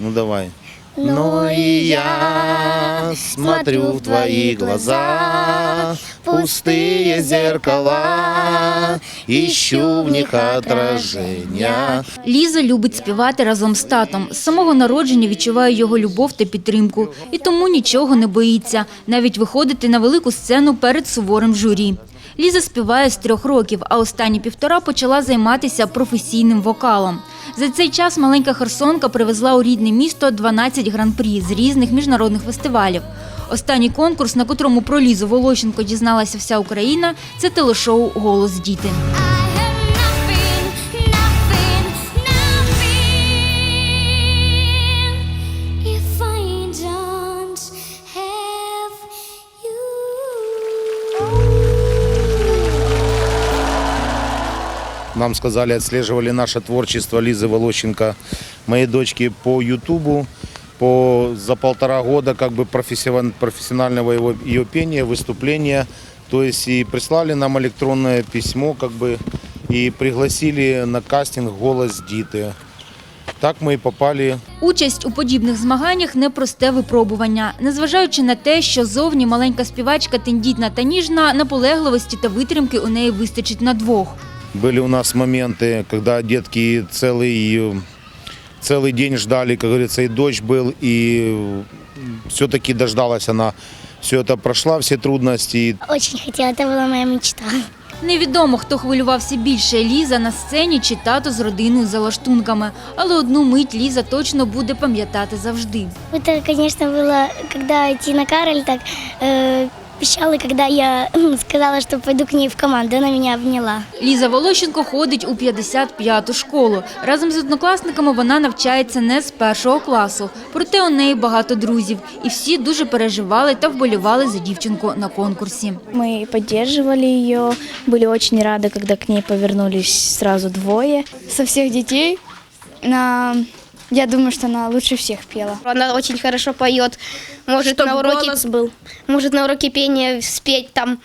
Ну давай. Но и я смотрю в твои глаза, пустые зеркала, ищу в них отражения. Ліза любить співати разом з татом. З самого народження відчуває його любов та підтримку. І тому нічого не боїться, навіть виходити на велику сцену перед суворим журі. Ліза співає з трьох років, а останні півтора почала займатися професійним вокалом. За цей час маленька Херсонка привезла у рідне місто 12 гран-прі з різних міжнародних фестивалів. Останній конкурс, на котрому про Лізу Волощенко дізналася вся Україна, це телешоу Голос діти. Нам сказали, отслеживали наше творчество Лизы Волощенко, моей дочки по Ютубу. По, за полтора года как бы профессион- профессионального его, ее пения, выступления. То есть и прислали нам электронное письмо как бы и пригласили на кастинг «Голос Диты». Так мы и попали Участь у подібних змаганнях непросте випробування. Незважаючи на те, що зовні маленька співачка тендітна та ніжна, наполегливості та витримки у неї вистачить на двох. Были у нас моменты, когда детки целый, э, целый день ждали, как говорится, и дождь был, и все-таки дождалась она. Все это прошла, все трудности. Очень хотела, это была моя мечта. Невідомо, хто хвилювався більше Ліза на сцені чи тато з родиною за лаштунками. Але одну мить Ліза точно буде пам'ятати завжди. Это, конечно, было, когда Тина Кароль так э, пищала, когда я сказала, что пойду к ней в команду. Она меня обняла. Ліза Волощенко ходить у 55-ту школу. Разом з однокласниками вона навчається не з першого класу. Проте у неї багато друзів. І всі дуже переживали та вболівали за дівчинку на конкурсі. Мы поддерживали ее, были очень рады, когда к ней повернулись сразу двое. Со всех детей на... я думаю, что она лучше всех пела. Она очень хорошо поет. Может на уроке был. Может на уроке пения спеть там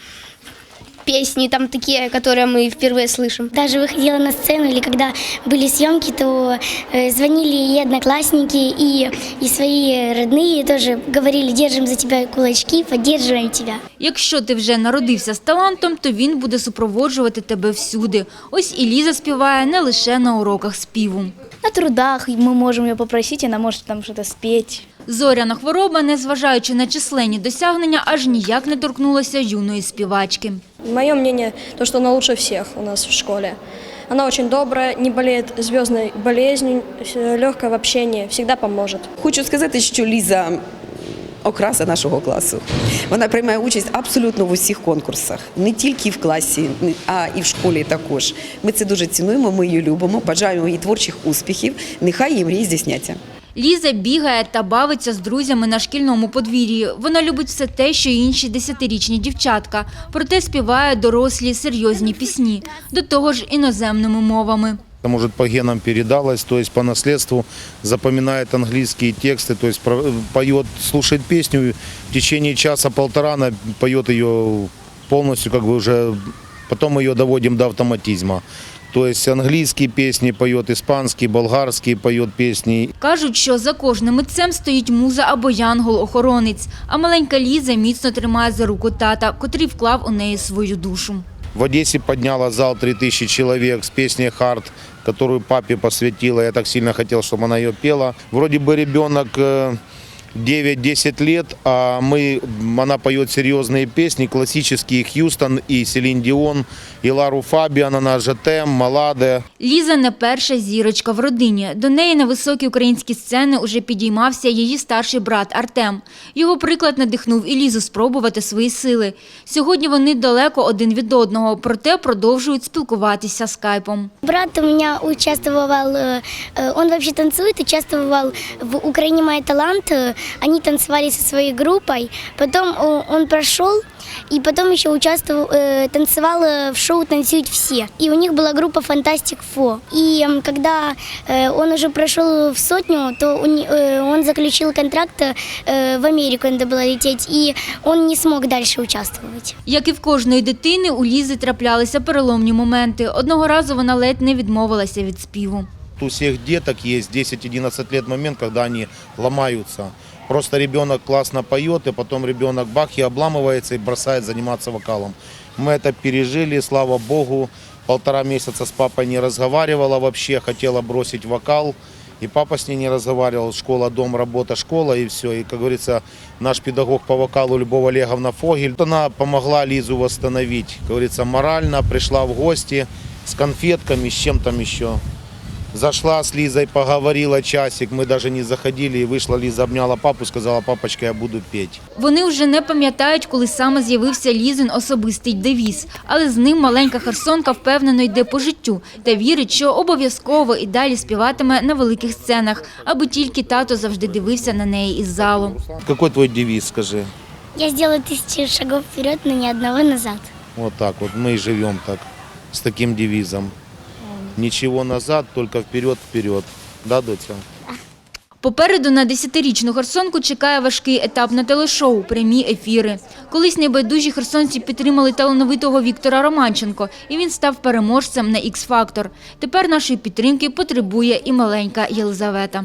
песни там такие, которые мы впервые слышим. Даже выходила на сцену или когда были съемки, то э, звонили и одноклассники, и, и свои родные тоже говорили, держим за тебя кулачки, поддерживаем тебя. Якщо ти вже народився з талантом, то він буде супроводжувати тебе всюди. Ось і Ліза співає не лише на уроках співу. На трудах мы можем ее попросить, она может там что-то спеть. Зоряна хвороба, незважаючи на численні досягнення, аж ніяк не торкнулася юної співачки. Мое мнение, то, что она лучше всех у нас в школе. Она очень добрая, не болеет звездной болезнью, легкая в общении, всегда поможет. Хочу сказати, що Ліза окраса нашого класу. Вона приймає участь абсолютно в усіх конкурсах, не тільки в класі, а і в школі також. Ми це дуже цінуємо, ми її любимо, бажаємо їй творчих успіхів. Нехай її мрії здійсняться. Ліза бігає та бавиться з друзями на шкільному подвір'ї. Вона любить все те, що й інші десятирічні дівчатка. Проте співає дорослі серйозні пісні, до того ж іноземними мовами. Это, может, по генам передалось, то есть по наследству запоминает английские тексты, то есть про- поет, слушает песню, в течение часа-полтора она поет ее полностью, как бы уже, потом ее доводим до автоматизма. То есть английские песни поет, испанские, болгарские поет песни, Кажуть, що за кожним митцем стоїть муза або янгол-охоронець, а маленька Ліза міцно тримає за руку тата, котрий вклав у неї свою душу. В Одессе подняла зал 3000 человек с песней «Харт», которую папе посвятила. Я так сильно хотел, чтобы она ее пела. Вроде бы ребенок э, 9-10 лет, а мы, она поет серьезные песни, классические Хьюстон и Селин Дион, и Лару Фабиан, она Жетем, Маладе. Ліза не перша зірочка в родині. До неї на високі українські сцени уже підіймався її старший брат Артем. Його приклад надихнув і Лізу спробувати свої сили. Сьогодні вони далеко один від одного, проте продовжують спілкуватися скайпом. Брат у меня участвовал, э, э, он вообще танцует, участвовал в «Украине мой талант». Э, Они танцевали со своей группой, потом э, он прошел, и потом еще участвовал, э, танцевал э, в шоу «Танцуют все». И у них была группа «Фантастик Фо». И м, когда э, он уже прошел в сотню, то у не- э, он заключил контракт э, в Америку, надо было лететь, и он не смог дальше участвовать. Як і в кожної дитини, у Лізи траплялися переломні моменти. Одного разу вона ледь не відмовилася від співу. у всех деток есть 10-11 лет момент, когда они ломаются. Просто ребенок классно поет, и потом ребенок бах и обламывается и бросает заниматься вокалом. Мы это пережили, слава богу. Полтора месяца с папой не разговаривала вообще, хотела бросить вокал. И папа с ней не разговаривал. Школа, дом, работа, школа и все. И, как говорится, наш педагог по вокалу Любовь Олеговна Фогель, она помогла Лизу восстановить. Как говорится, морально пришла в гости с конфетками, с чем там еще. Зашла с Лизой, поговорила часик, мы даже не заходили, и вышла Лиза, обняла папу, сказала, папочка, я буду петь. Вони вже не пам'ятають, коли саме з'явився Лізин особистий девіз. Але з ним маленька Херсонка впевнено йде по життю та вірить, що обов'язково і далі співатиме на великих сценах, аби тільки тато завжди дивився на неї із залу. Какой твой девиз, скажи? Я сделаю тысячи шагов вперед, но ни одного назад. Вот так вот, мы и живем так, с таким девизом. Ничего назад, только вперед, вперед. Да, доця? Попереду на десятирічну Херсонку чекає важкий етап на телешоу, прямі ефіри. Колись небайдужі херсонці підтримали талановитого Віктора Романченко, і він став переможцем на «Ікс-фактор». Тепер нашої підтримки потребує і маленька Єлизавета.